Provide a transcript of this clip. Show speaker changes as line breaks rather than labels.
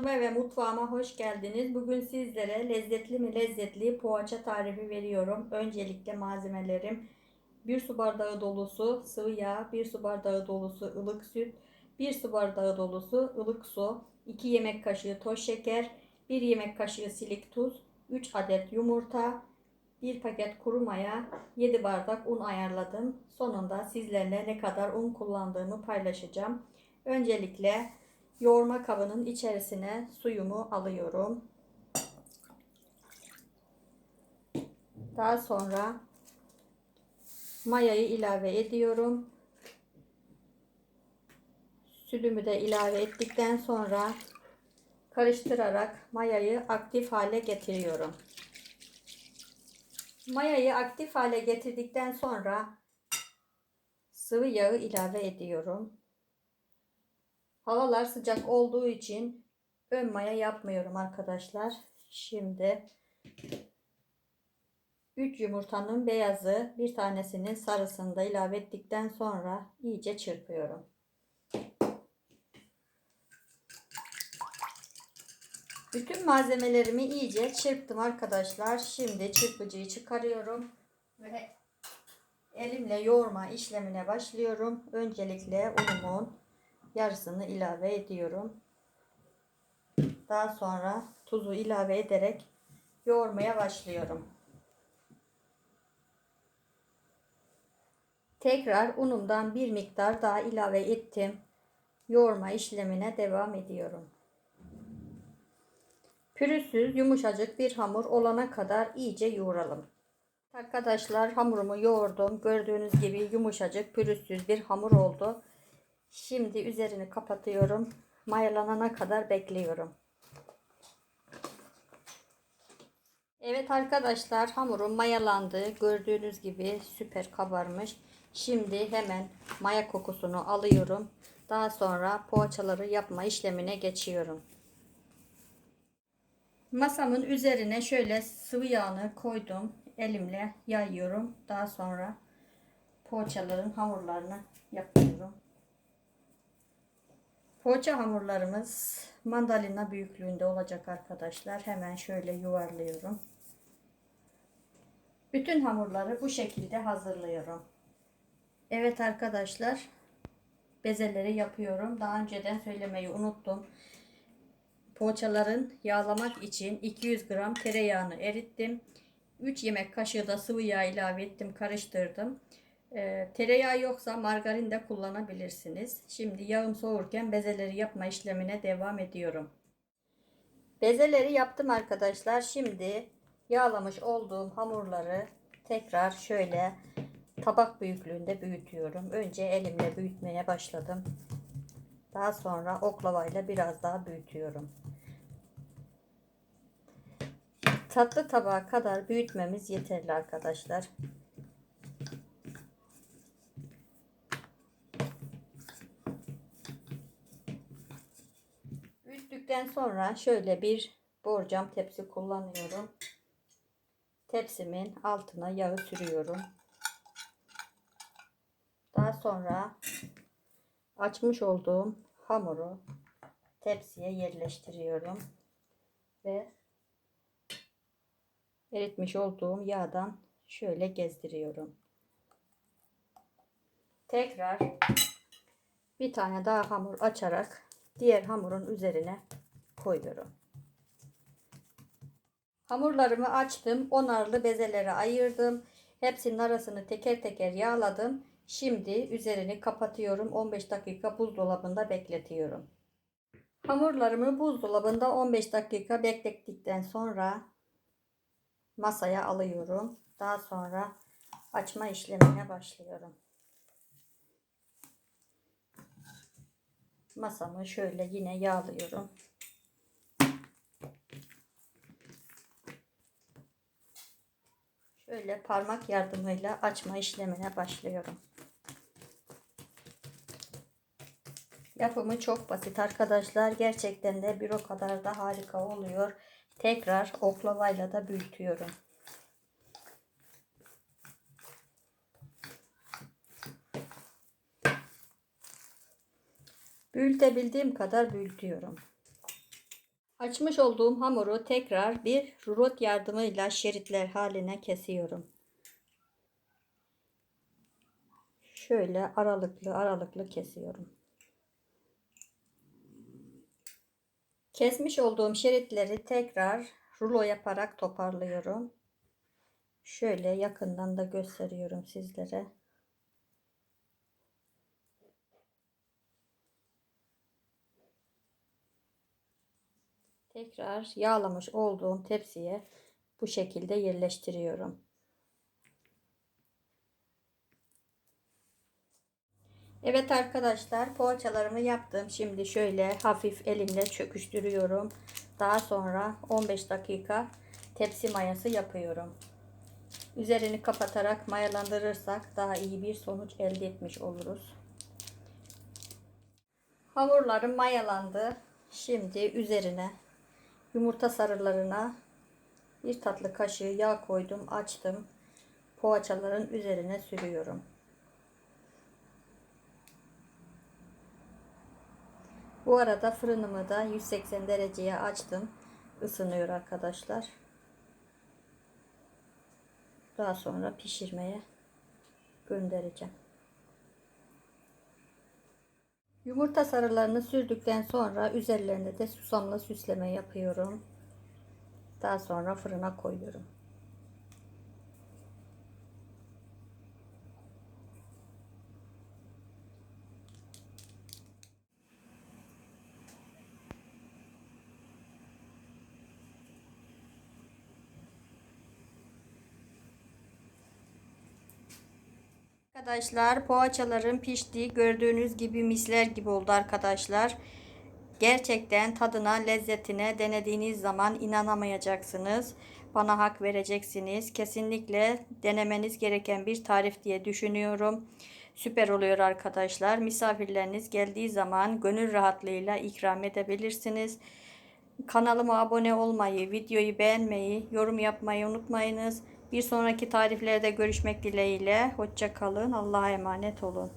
Kanalıma ve mutfağıma hoş geldiniz. Bugün sizlere lezzetli mi lezzetli poğaça tarifi veriyorum. Öncelikle malzemelerim 1 su bardağı dolusu sıvı yağ, 1 su bardağı dolusu ılık süt, 1 su bardağı dolusu ılık su, 2 yemek kaşığı toz şeker, 1 yemek kaşığı silik tuz, 3 adet yumurta, 1 paket kuru maya, 7 bardak un ayarladım. Sonunda sizlerle ne kadar un kullandığımı paylaşacağım. Öncelikle yoğurma kabının içerisine suyumu alıyorum. Daha sonra mayayı ilave ediyorum. Sütümü de ilave ettikten sonra karıştırarak mayayı aktif hale getiriyorum. Mayayı aktif hale getirdikten sonra sıvı yağı ilave ediyorum. Havalar sıcak olduğu için ön maya yapmıyorum arkadaşlar. Şimdi 3 yumurtanın beyazı bir tanesinin sarısını da ilave ettikten sonra iyice çırpıyorum. Bütün malzemelerimi iyice çırptım arkadaşlar. Şimdi çırpıcıyı çıkarıyorum ve elimle yoğurma işlemine başlıyorum. Öncelikle unumun yarısını ilave ediyorum. Daha sonra tuzu ilave ederek yoğurmaya başlıyorum. Tekrar unumdan bir miktar daha ilave ettim. Yoğurma işlemine devam ediyorum. Pürüzsüz yumuşacık bir hamur olana kadar iyice yoğuralım. Arkadaşlar hamurumu yoğurdum. Gördüğünüz gibi yumuşacık pürüzsüz bir hamur oldu. Şimdi üzerini kapatıyorum. Mayalanana kadar bekliyorum. Evet arkadaşlar hamurum mayalandı. Gördüğünüz gibi süper kabarmış. Şimdi hemen maya kokusunu alıyorum. Daha sonra poğaçaları yapma işlemine geçiyorum. Masamın üzerine şöyle sıvı yağını koydum. Elimle yayıyorum. Daha sonra poğaçaların hamurlarını yapıyorum. Poğaça hamurlarımız mandalina büyüklüğünde olacak arkadaşlar. Hemen şöyle yuvarlıyorum. Bütün hamurları bu şekilde hazırlıyorum. Evet arkadaşlar. Bezeleri yapıyorum. Daha önceden söylemeyi unuttum. Poğaçaların yağlamak için 200 gram tereyağını erittim. 3 yemek kaşığı da sıvı yağ ilave ettim. Karıştırdım. E, tereyağı yoksa margarin de kullanabilirsiniz. Şimdi yağım soğurken bezeleri yapma işlemine devam ediyorum. Bezeleri yaptım arkadaşlar. Şimdi yağlamış olduğum hamurları tekrar şöyle tabak büyüklüğünde büyütüyorum. Önce elimle büyütmeye başladım. Daha sonra oklavayla biraz daha büyütüyorum. Tatlı tabağa kadar büyütmemiz yeterli arkadaşlar. Büyüttükten sonra şöyle bir borcam tepsi kullanıyorum. Tepsimin altına yağı sürüyorum. Daha sonra açmış olduğum hamuru tepsiye yerleştiriyorum ve eritmiş olduğum yağdan şöyle gezdiriyorum. Tekrar bir tane daha hamur açarak diğer hamurun üzerine koyuyorum. Hamurlarımı açtım. Onarlı bezelere ayırdım. Hepsinin arasını teker teker yağladım. Şimdi üzerini kapatıyorum. 15 dakika buzdolabında bekletiyorum. Hamurlarımı buzdolabında 15 dakika beklettikten sonra masaya alıyorum. Daha sonra açma işlemine başlıyorum. Masamı şöyle yine yağlıyorum. Şöyle parmak yardımıyla açma işlemine başlıyorum. Yapımı çok basit arkadaşlar. Gerçekten de bir o kadar da harika oluyor. Tekrar oklavayla da büyütüyorum. Büyütebildiğim kadar büyütüyorum. Açmış olduğum hamuru tekrar bir rulot yardımıyla şeritler haline kesiyorum. Şöyle aralıklı aralıklı kesiyorum. Kesmiş olduğum şeritleri tekrar rulo yaparak toparlıyorum. Şöyle yakından da gösteriyorum sizlere. Tekrar yağlamış olduğum tepsiye bu şekilde yerleştiriyorum. Evet arkadaşlar poğaçalarımı yaptım. Şimdi şöyle hafif elimle çöküştürüyorum. Daha sonra 15 dakika tepsi mayası yapıyorum. Üzerini kapatarak mayalandırırsak daha iyi bir sonuç elde etmiş oluruz. Hamurlarım mayalandı. Şimdi üzerine yumurta sarılarına bir tatlı kaşığı yağ koydum, açtım. Poğaçaların üzerine sürüyorum. Bu arada fırınımı da 180 dereceye açtım. Isınıyor arkadaşlar. Daha sonra pişirmeye göndereceğim. Yumurta sarılarını sürdükten sonra üzerlerine de susamla süsleme yapıyorum. Daha sonra fırına koyuyorum. Arkadaşlar poğaçaların piştiği gördüğünüz gibi misler gibi oldu arkadaşlar. Gerçekten tadına lezzetine denediğiniz zaman inanamayacaksınız. Bana hak vereceksiniz. Kesinlikle denemeniz gereken bir tarif diye düşünüyorum. Süper oluyor arkadaşlar. Misafirleriniz geldiği zaman gönül rahatlığıyla ikram edebilirsiniz. Kanalıma abone olmayı, videoyu beğenmeyi, yorum yapmayı unutmayınız. Bir sonraki tariflerde görüşmek dileğiyle. Hoşça kalın. Allah'a emanet olun.